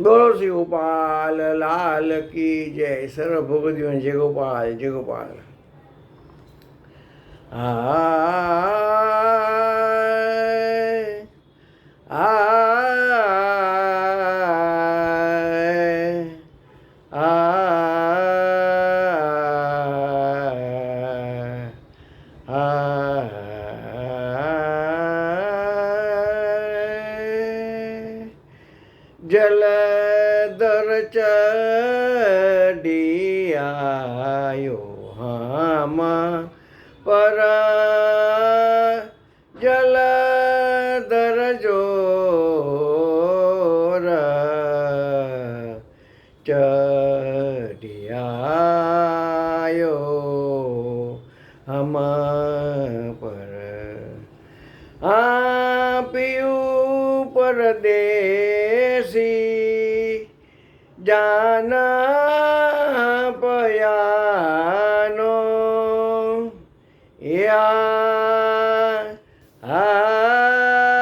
बोलो श्री गोपाल लाल की जय सर्व जय गोपाल जय गोपाल आए आए जल ચડિયાયો હામ પર જલ દરજો ચડિયાયો હમા પર આપ્યું પરદેશી જાના પયાનો. યા આપ્યું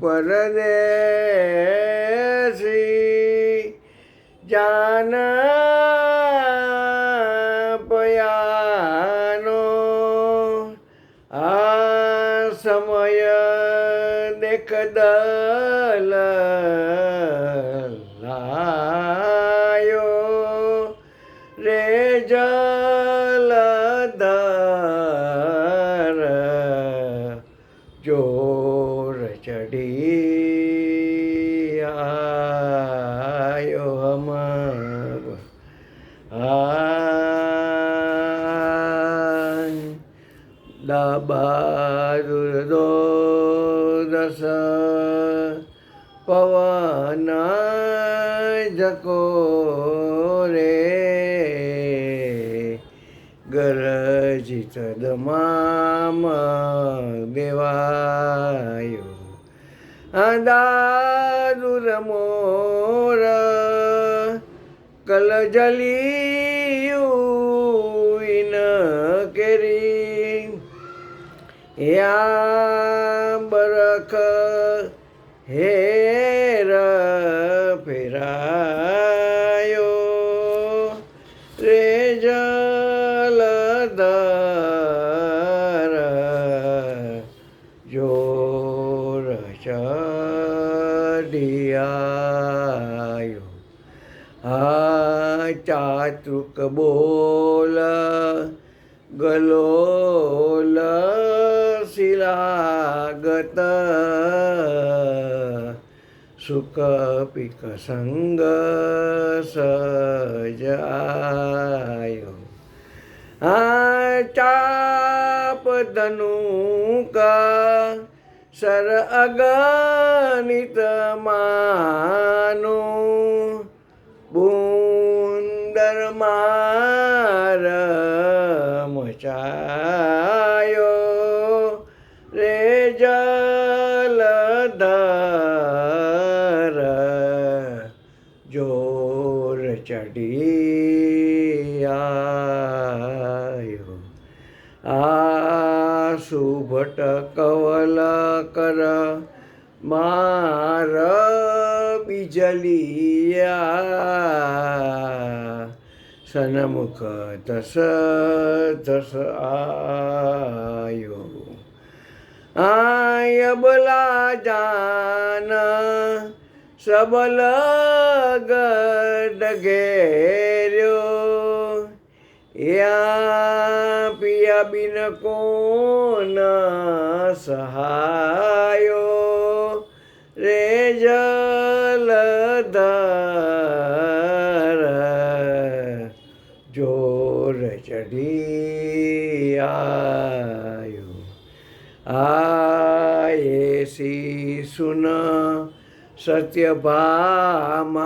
પરદેશી. જાના પયાનો દેખદલ લાયો રે જલધર જોર ચડી આયો હમ આ દબાદુર દો દસ પવન જકો રે ગરજિત દમામ દેવાયો. દાદુર મોર કલ જલિયું કેરી. યા જલધર જોર ચડિયાયો આ ચાતુક બોલ ગલોલ શિલાગત સુખ પિક સંગ સજાયો આ ચાપ ધનુકા સર અગણિત માનો બુંદર ચડી આયો આ સુભટ કવલ કર માર બીજલિયા સનમુખ દસ દસ આયો આય બલા ગડ ઘેર્યો. યા પિયા બિન કોન સહાયો? રે જલધર જોર ચડી આયો. સી સુન સત્યભામા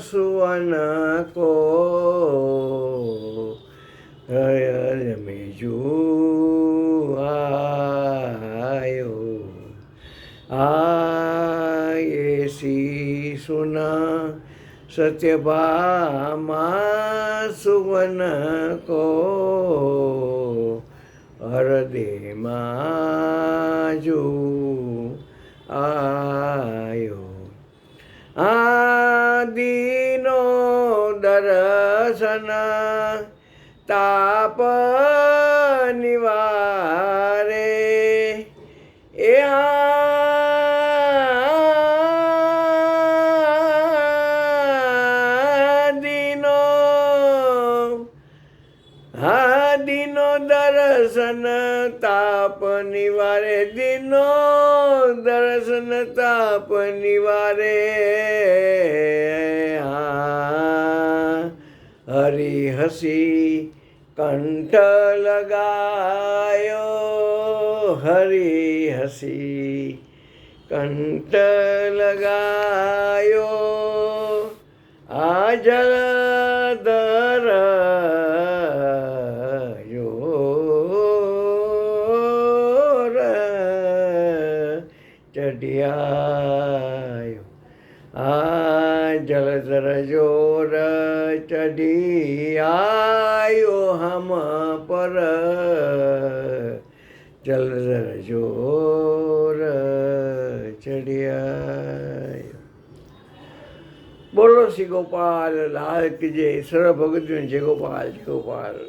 સુવન કો રમેજુ આયો. આયસી સુન સત્યભામા સુવન કો હરદેમાં જો આયો દર્શન તાપ નિવારે. એ દિનો હા દિનો દર્શન તાપ નિવારે. દિનો દર્શન તાપ નિવારે. હરી હસી કંઠ લગાયો. હરી હસી કંઠ લગાયો. આ જલધર યોર ચઢિયાયો આ જલધર જોર ચઢિયાયો હમ પર જલધર જોર ચઢિયાયો બોલો શ્રી ગોપાલ લાલ કી જય સર્વ ભગત જય ગોપાલ જય ગોપાલ